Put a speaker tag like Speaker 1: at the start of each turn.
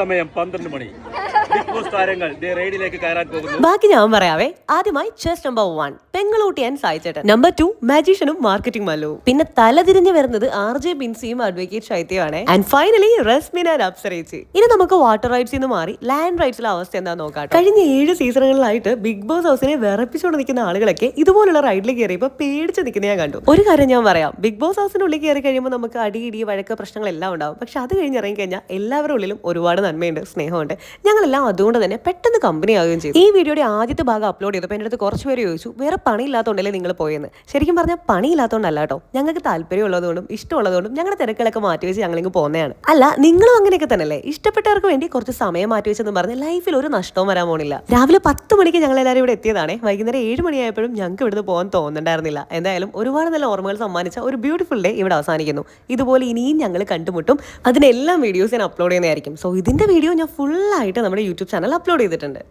Speaker 1: സമയം പന്ത്രണ്ട് മണി. Big boss താരങ്ങൾ. ദേ റൈഡിലേക്ക് കയറാൻ പോകുന്നു.
Speaker 2: ബാക്കി ഞാൻ പറയാവേ ആദ്യമായി ചെസ് നമ്പർ വൺ പെങ്ങളൂട്ടി ആൻഡ് സായിച്ചേട്ടൻ. നമ്പർ ടു മാജീഷ്യനും മാർക്കറ്റിംഗ് മല്ലവും പിന്നെ തലതിരിഞ്ഞ് വരുന്നത് ആർ ജെ ബിൻസിയും അഡ്വക്കേറ്റ് ശൈത്യമാണ് ആൻഡ് ഫൈനലി റസ്മിൻ ആൻഡ് അപ്സരേച്ച് ഇനി നമുക്ക് വാട്ടർ റൈഡ്സിൽ നിന്ന് മാറി ലാൻഡ് റൈറ്റ്സിലെ അവസ്ഥ എന്താ നോക്കാം കഴിഞ്ഞ ഏഴ് സീസണുകളിലായിട്ട് ബിഗ് ബോസ് ഹൗസിനെ വിറപ്പിച്ചുകൊണ്ട് നിൽക്കുന്ന ആളുകളൊക്കെ ഇതുപോലുള്ള റൈഡിൽ കയറിയപ്പോൾ പേടിച്ച് നിൽക്കുന്ന ഞാൻ കണ്ടു. ഒരു കാര്യം ഞാൻ പറയാം ബിഗ് ബോസ് ഹൗസിനുള്ളിൽ കയറി കഴിയുമ്പോൾ നമുക്ക് അടി ഇടി വഴക്ക് പ്രശ്നങ്ങളെല്ലാം ഉണ്ടാവും. പക്ഷെ അത് കഴിഞ്ഞ് ഇറങ്ങി കഴിഞ്ഞാൽ എല്ലാവരുടെ ഉള്ളിലും ഒരുപാട് നന്മയുണ്ട് സ്നേഹമുണ്ട്. ഞങ്ങളെല്ലാം അതുകൊണ്ട് തന്നെ പെട്ടെന്ന് കമ്പനി ആവുകയും ചെയ്തു. ഈ വീഡിയോയുടെ ആദ്യത്തെ ഭാഗം അപ്ലോഡ് ചെയ്തപ്പോൾ എന്റെ അടുത്ത് കുറച്ച് പേര് ചോദിച്ചു വേറെ പണിയില്ലാത്തതുകൊണ്ടല്ലേ നിങ്ങൾ പോയെന്ന്? ശരിക്കും പറഞ്ഞാൽ പണിയില്ലാത്തതുകൊണ്ടല്ല കേട്ടോ. ഞങ്ങൾക്ക് താല്പര്യമുള്ളതുകൊണ്ടും ഇഷ്ടമുള്ളതുകൊണ്ടും ഞങ്ങളുടെ തിരക്കുകളൊക്കെ മാറ്റി വെച്ച് ഞങ്ങളിങ്ങ് പോകുന്നതാണ് അല്ല നിങ്ങളും അങ്ങനെയൊക്കെ തന്നെയല്ലേ? ഇഷ്ടപ്പെട്ടവർക്ക് വേണ്ടി കുറച്ച് സമയം മാറ്റി വെച്ചെന്ന് പറഞ്ഞ് ലൈഫിൽ ഒരു നഷ്ടവും വരാൻ പോണില്ല. രാവിലെ പത്ത് മണിക്ക് ഞങ്ങൾ എല്ലാവരും ഇവിടെ എത്തിയതാണ്. വൈകുന്നേരം ഏഴ് മണിയായപ്പോഴും ഞങ്ങൾക്ക് ഇവിടുന്ന് പോകാൻ തോന്നുന്നുണ്ടായിരുന്നില്ല എന്തായാലും ഒരുപാട് നല്ല ഓർമ്മകൾ സമ്മാനിച്ച ഒരു ബ്യൂട്ടിഫുൾ ഡേ ഇവിടെ അവസാനിക്കുന്നു. ഇതുപോലെ ഇനിയും ഞങ്ങൾ കണ്ടുമുട്ടും. അതിനെല്ലാം വീഡിയോസ് ഞാൻ അപ്ലോഡ് ചെയ്യുന്നതായിരിക്കും. സോ ഇതിന്റെ വീഡിയോ ഞാൻ ഫുള്ളായിട്ട് നമ്മുടെ യൂട്യൂബ് ചാനൽ അപ്ലോഡ് ചെയ്തിട്ടുണ്ട്.